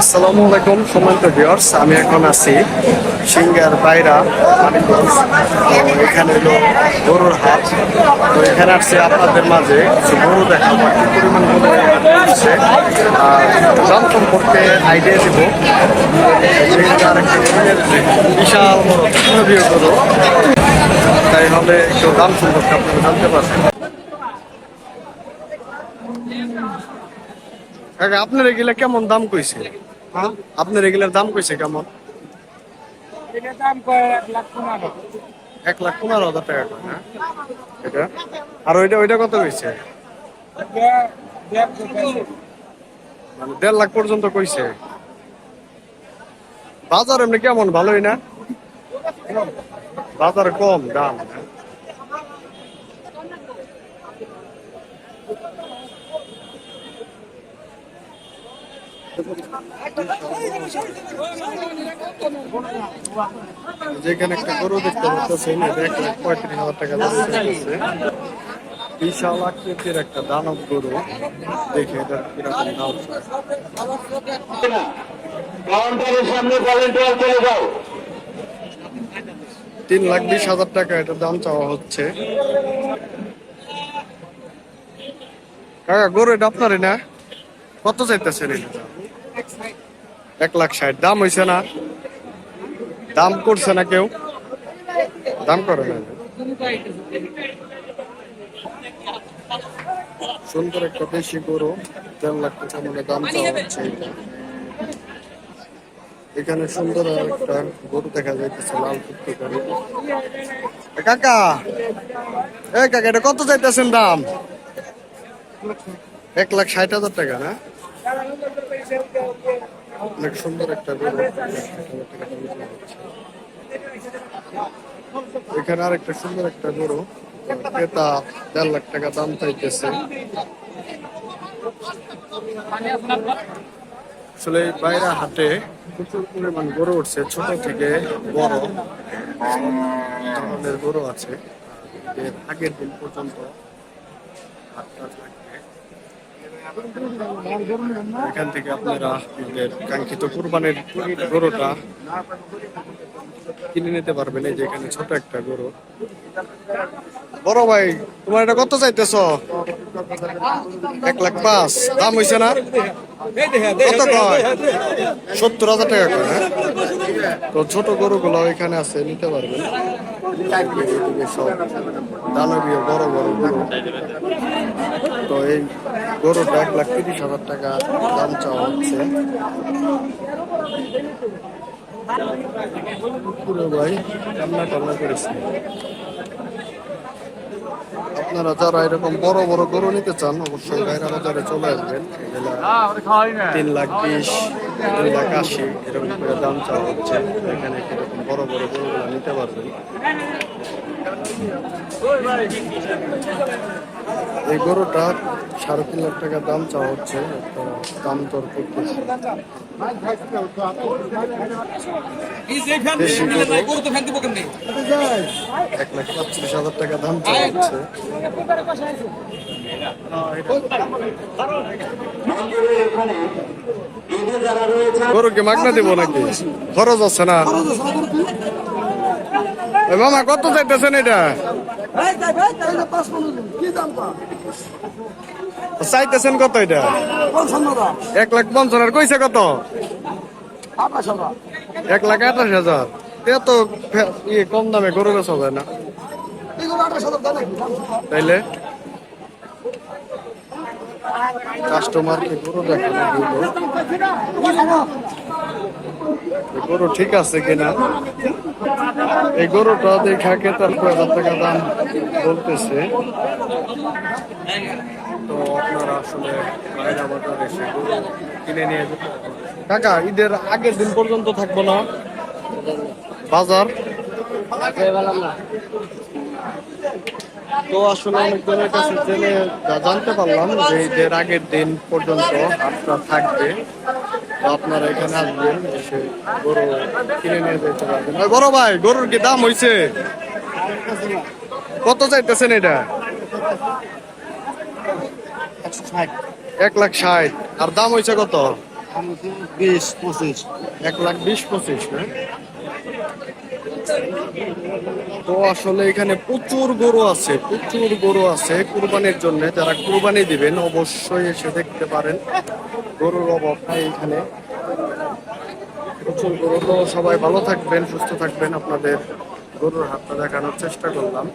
আসসালামু আলাইকুম, সম্মানিত ভিউয়ার্স আমি এখন আছি সিঙ্গার বাইরা মানিকগঞ্জ। এখানে হলো গরুর হাট। তো এখানে আসছে আপনাদের মাঝে গরু দেখাবো, কি পরিমাণ গরু আর দাম সম্পর্কে আইডিয়া দেবো। বিশাল বড় গরু, তাই হলে একটু দাম সম্পর্কে আপনারা জানতে পারছেন আপনার এগুলা কেমন দাম কইছে? হ্যাঁ? আপনার এগুলার দাম কইছে কেমন? এটা দাম কয় এক লাখ পনেরো। হাজার টাকা না এটা? আর ওইটা ওইটা কত কইছে মানে দেড় লাখ পর্যন্ত কইছে। বাজার এমনি কেমন? ভালোই না? বাজার কম দাম না? যেখানে একটা গরু দেখতে পাচ্ছেন এটা এক লাখ পঁয়ত্রিশ হাজার টাকা বিশাল আকৃতির একটা দানব গরু। দেখে এটা কীরকম দাম কাউন্টারের সামনে ভলেন্টিয়ার চলে যাও। তিন লাখ বিশ হাজার টাকা এটার দাম চাওয়া হচ্ছে। কাকা গরু এটা আপনারই না? কত চাইতেছেন এটা? এক লাখ ষাট। দাম হয়েছে না। দাম করছে না কেউ। দাম করে না। সুন্দর একটা দেশি গরু। দেড় লাখ টাকা মানে দাম হচ্ছে এখানে সুন্দর একটা গরু দেখা যাইতেছে, লাল কুত্তি কাকা! এ কাকা, এটা কত চাইতেছেন দাম? এক লাখ ষাট হাজার টাকা না? অনেক সুন্দর একটা। এখানে আর একটা সুন্দর একটা গরু। ক্রেতা দেড় লাখ টাকা দাম চাইতেছে। আসলে বাইরে হাটে প্রচুর পরিমাণ গরু উঠছে, ছোট থেকে বড়। ধরনের গরু আছে। আগের দিন পর্যন্ত হাটটা থাকবে। এখান থেকে আপনারা আপনাদের কাঙ্ক্ষিত কুরবানির গরুটা কিনে নিতে পারবেন। এই যে এখানে ছোট একটা গরু। বড় ভাই, তোমার এটা কত চাইতেছ? এক লাখ পাঁচ। দাম হয়েছে না? কত কয়? সত্তর হাজার টাকা কয় হ্যাঁ? তো ছোট গরুগুলো এখানে আছে, নিতে পারবেন সব দানবীয় বড় বড় গরু। তো এই গরুটা এক লাখ তিরিশ হাজার টাকা দাম চাওয়া হচ্ছে। ভাই টান্না করেছে। আপনারা যারা এরকম বড় বড় গরু নিতে চান অবশ্যই বাইরা বাজারে চলে আসবেন। তিন লাখ বিশ তিন লাখ আশি এরকম করে দাম চাওয়া হচ্ছে। এখানে এরকম বড় বড় গরুগুলো নিতে পারবেন। এই গরুটা সাড়ে তিন লাখ টাকা দাম চাওয়া হচ্ছে দাম দর করতেছে। এক লাখ পঁচিশ হাজার টাকা দাম চাওয়া হচ্ছে। গরুকে মাগনা দিব নাকি? খরচ আছে না? মামা কত চাইতেছেন এটা? চাইতেছেন কত এটা? এক লাখ পঞ্চান্ন কইছে কত? এক লাখ আঠাশ হাজার। এত ইয়ে কম দামে গরু বেচা যায় না। তাইলে? কাস্টমারকে গরু দেখানো গরু ঠিক আছে কিনা? এই গরুটা দেখা কেতার কয় হাজার টাকা দাম বলতেছে। তো আপনারা আসলে বাইরে বাজার এসে কিনে নিয়ে। কাকা, ঈদের আগের দিন পর্যন্ত থাকব না? বাজার? তো আসলে অনেকজনের কাছে জেনে জানতে পারলাম যে ঈদের আগের দিন পর্যন্ত হাটটা থাকবে তো আপনারা এখানে আসবেন এসে গরু কিনে নিয়ে যেতে পারবেন। বড় ভাই গরুর কি দাম হয়েছে কত চাইতেছেন এটা? এক লাখ ষাট। আর দাম হয়েছে কত? বিশ পঁচিশ। এক লাখ বিশ পঁচিশ না তো আসলে এখানে প্রচুর গরু আছে, প্রচুর গরু আছে কুরবানির জন্য। যারা কুরবানি দিবেন অবশ্যই এসে দেখতে পারেন। গরুর অভাব নাই এখানে। প্রচুর গরু। তো সবাই ভালো থাকবেন, সুস্থ থাকবেন। আপনাদের গরুর হাতটা দেখানোর চেষ্টা করলাম।